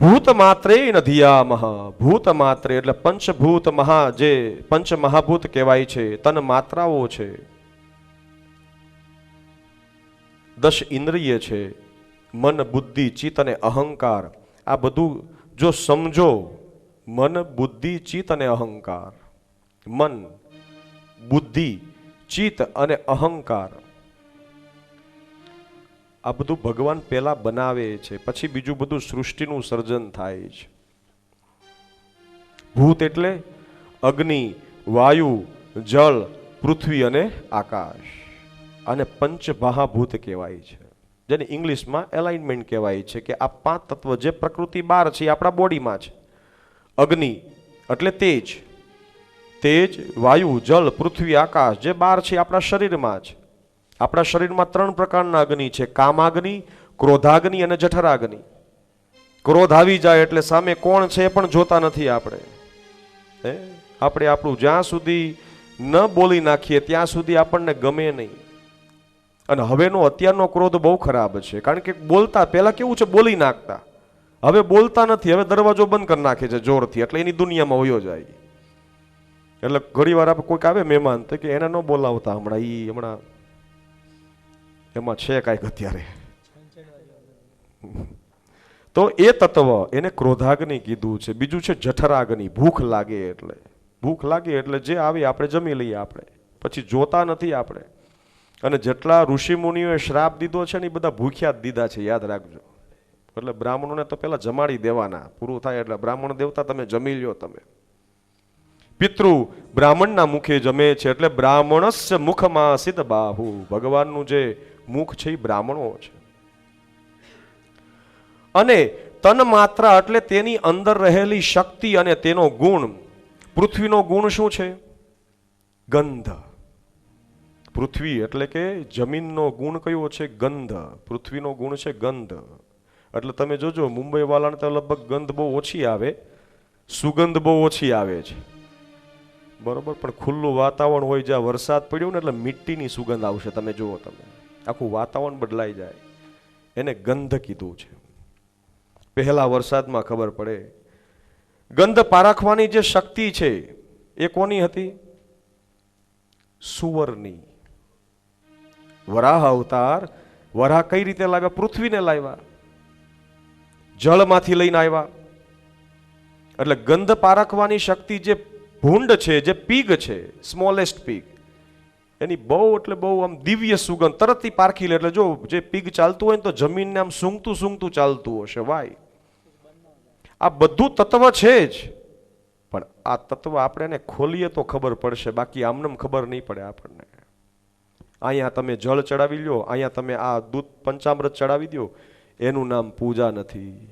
ભૂત માત્રે નધિયામહ ભૂત માત્રે એટલે પંચભૂત મહા જે પંચ મહાભૂત કહેવાય છે, તન માત્રાઓ છે. દશ ઇન્દ્રિય છે, મન, બુદ્ધિ, ચિત્ત અને અહંકાર. આ બધું જો સમજો, મન, બુદ્ધિ, ચિત્ત અને અહંકાર. મન, બુદ્ધિ, ચિત્ત અને અહંકાર. આ બધું ભગવાન પહેલા બનાવે છે, પછી બીજું બધું સૃષ્ટિનું સર્જન થાય છે. ભૂત એટલે અગ્નિ, વાયુ, જળ, પૃથ્વી અને આકાશ. અને પંચમહાભૂત કહેવાય છે. જેને ઇંગ્લિશમાં એલાઇનમેન્ટ કહેવાય છે કે આ પાંચ તત્વ જે પ્રકૃતિ બહાર છે આપણા બોડીમાં છે. અગ્નિ એટલે તેજ. તેજ, વાયુ, જળ, પૃથ્વી, આકાશ જે બહાર છે આપણા શરીરમાં છે. આપણા શરીરમાં ત્રણ પ્રકારના અગ્નિ છે. કામાગ્નિ, ક્રોધાગ્નિ અને જઠરાગ્નિ. ક્રોધ આવી જાય એટલે સામે કોણ છે એ પણ જોતા નથી આપણે. હે? આપણે આપણું જ્યાં સુધી ન બોલી નાખીએ ત્યાં સુધી આપણને ગમે નહીં. અને હવેનો અત્યારનો ક્રોધ બહુ ખરાબ છે. કારણ કે બોલતા પહેલાં કેવું છે? બોલી નાખતા. હવે બોલતા નથી. હવે દરવાજો બંધ કરી નાખે છે જોરથી. એટલે એની દુનિયામાં હોયો જાય. એટલે ઘણી વાર આપણે કોઈક આવે મહેમાન તો કે, એને ન બોલાવતા હમણાં એ હમણાં એમાં છે કાંઈક અત્યારે. તો એ તત્વ એને ક્રોધાગ્નિ કીધું છે. બીજું છે જઠરાગ્નિ. ભૂખ લાગે એટલે. ભૂખ લાગે એટલે જે આવી આપણે જમી લઈએ આપણે. પછી જોતા નથી આપણે. અને જેટલા ઋષિ મુનિઓએ શ્રાપ દીધો છે ને એ બધા ભૂખ્યા જ દીધા છે, યાદ રાખજો. એટલે બ્રાહ્મણોને તો પેલા જમાડી દેવાના. પૂરું થાય એટલે બ્રાહ્મણ દેવતા તમે જમી લ્યો તમે. પિતૃ બ્રાહ્મણના મુખે જમે છે એટલે બ્રાહ્મણસ્ય મુખમાં સિદ્ધ બાહુ. ભગવાનનું જે મુખ છે એ બ્રાહ્મણો છે. અને તન માત્ર એટલે તેની અંદર રહેલી શક્તિ અને તેનો ગુણ. પૃથ્વીનો ગુણ શું છે? ગંધ. પૃથ્વી એટલે કે જમીનનો ગુણ કયો છે? ગંધ. પૃથ્વીનો ગુણ છે ગંધ. એટલે તમે જોજો મુંબઈ વાળાને તો લગભગ ગંધ બહુ ઓછી આવે. સુગંધ બહુ ઓછી આવે છે. બરોબર? પણ ખુલ્લું વાતાવરણ હોય જ્યાં વરસાદ પડ્યો ને એટલે મીઠીની સુગંધ આવશે. તમે જુઓ તમે. આખું વાતાવરણ બદલાઈ જાય. એને ગંધ કીધું છે. પહેલા વરસાદમાં ખબર પડે. ગંધ પારખવાની જે શક્તિ છે, એ કોની હતી? સુવરની વરાહ અવતાર, વરાહ કઈ રીતે લાવ્યા? પૃથ્વીને લાવ્યા. જળમાંથી લઈને આવ્યા. એટલે ગંધ પારખવાની શક્તિ જે ભૂંડ છે, જે પીગ છે સ્મોલેસ્ટ પીગ એની બહુ એટલે બહુ આમ દિવ્ય સુગંધ તરતથી પારખી લે. એટલે જો જે પીગ ચાલતું હોય ને તો જમીનને આમ સૂંઘતું સૂંઘતું ચાલતું હશે. વાય આ બધું તત્વ છે જ. પણ આ તત્વ આપણે એને ખોલીએ તો ખબર પડશે. બાકી આમનેમ ખબર નહીં પડે આપણને. અહીંયા તમે જળ ચડાવી લ્યો. અહીંયા તમે આ દૂધ પંચામૃત ચડાવી દો એનું નામ પૂજા નથી.